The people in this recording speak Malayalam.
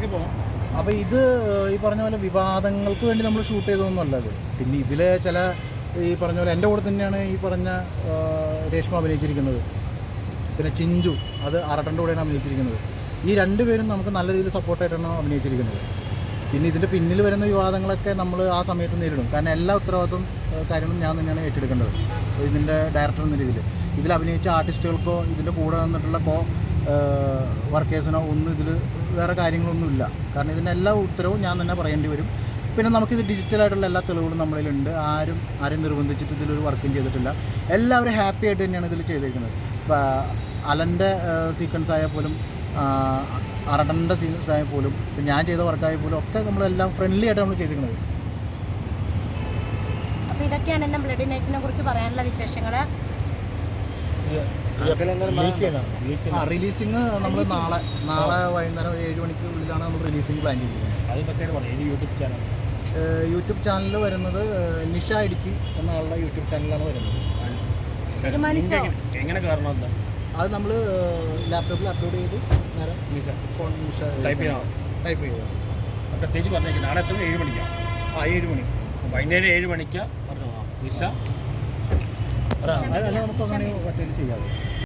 അങ്ങോട്ടേക്ക് പോകാം അപ്പോൾ ഇത് ഈ പറഞ്ഞ പോലെ വിവാദങ്ങൾക്ക് വേണ്ടി നമ്മൾ ഷൂട്ട് ചെയ്തതൊന്നുമല്ല അത് പിന്നെ ഇതിലെ ചില ഈ പറഞ്ഞ പോലെ എന്റെ കൂടെ തന്നെയാണ് ഈ പറഞ്ഞ രേഷ്മ അഭിനയിച്ചിരിക്കുന്നത്. പിന്നെ ചിഞ്ചു അത് അറട്ടന്റെ കൂടെയാണ് അഭിനയിച്ചിരിക്കുന്നത്. ഈ രണ്ട് പേരും നമുക്ക് നല്ല രീതിയിൽ സപ്പോർട്ടായിട്ടാണ് അഭിനയിച്ചിരിക്കുന്നത്. പിന്നെ ഇതിന്റെ പിന്നിൽ വരുന്ന വിവാദങ്ങളൊക്കെ നമ്മൾ ആ സമയത്ത് നേരിടും. കാരണം എല്ലാ ഉത്തരവാദിത്വം കാര്യങ്ങളും ഞാൻ തന്നെയാണ് ഏറ്റെടുക്കേണ്ടത്. ഇതിന്റെ ഡയറക്ടർ എന്ന രീതിയിൽ ഇതിൽ അഭിനയിച്ച ആർട്ടിസ്റ്റുകൾക്കോ ഇതിന്റെ കൂടെ നിന്നിട്ടുള്ള കോ വർക്കേഴ്സിനോ ഒന്നും ഇതിൽ വേറെ കാര്യങ്ങളൊന്നുമില്ല. കാരണം ഇതിന്റെ എല്ലാ ഉത്തരവും ഞാൻ തന്നെ പറയേണ്ടി വരും. പിന്നെ നമുക്കിത് ഡിജിറ്റലായിട്ടുള്ള എല്ലാ തെളിവുകളും നമ്മളിലുണ്ട്. ആരും ആരും നിർബന്ധിച്ചിട്ട് ഇതിലൊരു വർക്കും ചെയ്തിട്ടില്ല. എല്ലാവരും ഹാപ്പി ആയിട്ട് തന്നെയാണ് ഇതിൽ ചെയ്തിരിക്കുന്നത്. അലന്റെ സീക്വൻസ് ആയാൽ പോലും അറടന്റെ സീക്വൻസ് ആയാൽ പോലും ഇപ്പം ഞാൻ ചെയ്ത വർക്കായാൽ പോലും ഒക്കെ നമ്മളെല്ലാം ഫ്രണ്ട്ലി ആയിട്ട് നമ്മൾ ചെയ്തിരിക്കുന്നത്. അപ്പോൾ ഇതൊക്കെയാണ് ഇന്ന് ബ്ലഡ് നൈറ്റിനെ കുറിച്ച് പറയാനുള്ള വിശേഷങ്ങൾ റിലീസ് ചെയ്യണം റിലീസ് ആ റിലീസിങ് നമ്മൾ നാളെ നാളെ വൈകുന്നേരം ഒരു ഏഴ് മണിക്ക് ഉള്ളിലാണ് നമ്മൾ റിലീസിങ് പ്ലാൻ ചെയ്തിരിക്കുന്നത്. യൂട്യൂബ് ചാനൽ യൂട്യൂബ് ചാനൽ വരുന്നത് നിഷ ഇടുക്കി എന്ന ആളുടെ യൂട്യൂബ് ചാനലാണ് വരുന്നത്. എങ്ങനെ കാരണം എന്താ? അത് നമ്മൾ ലാപ്ടോപ്പിൽ അപ്ലോഡ് ചെയ്ത് നേരെ ഫോൺ നിഷ ടൈപ്പ് ചെയ്യണം? ടൈപ്പ് പ്രത്യേകിച്ച് പറഞ്ഞേക്ക്. നാളെ എത്തുമ്പോൾ ഏഴ് മണിക്കാണ് ആ ഏഴ് മണി. വൈകുന്നേരം ഏഴ് മണിക്ക്? പറഞ്ഞു. നിശ അല്ല നമുക്ക് അങ്ങനെ പറ്റില്ല ചെയ്യാതെ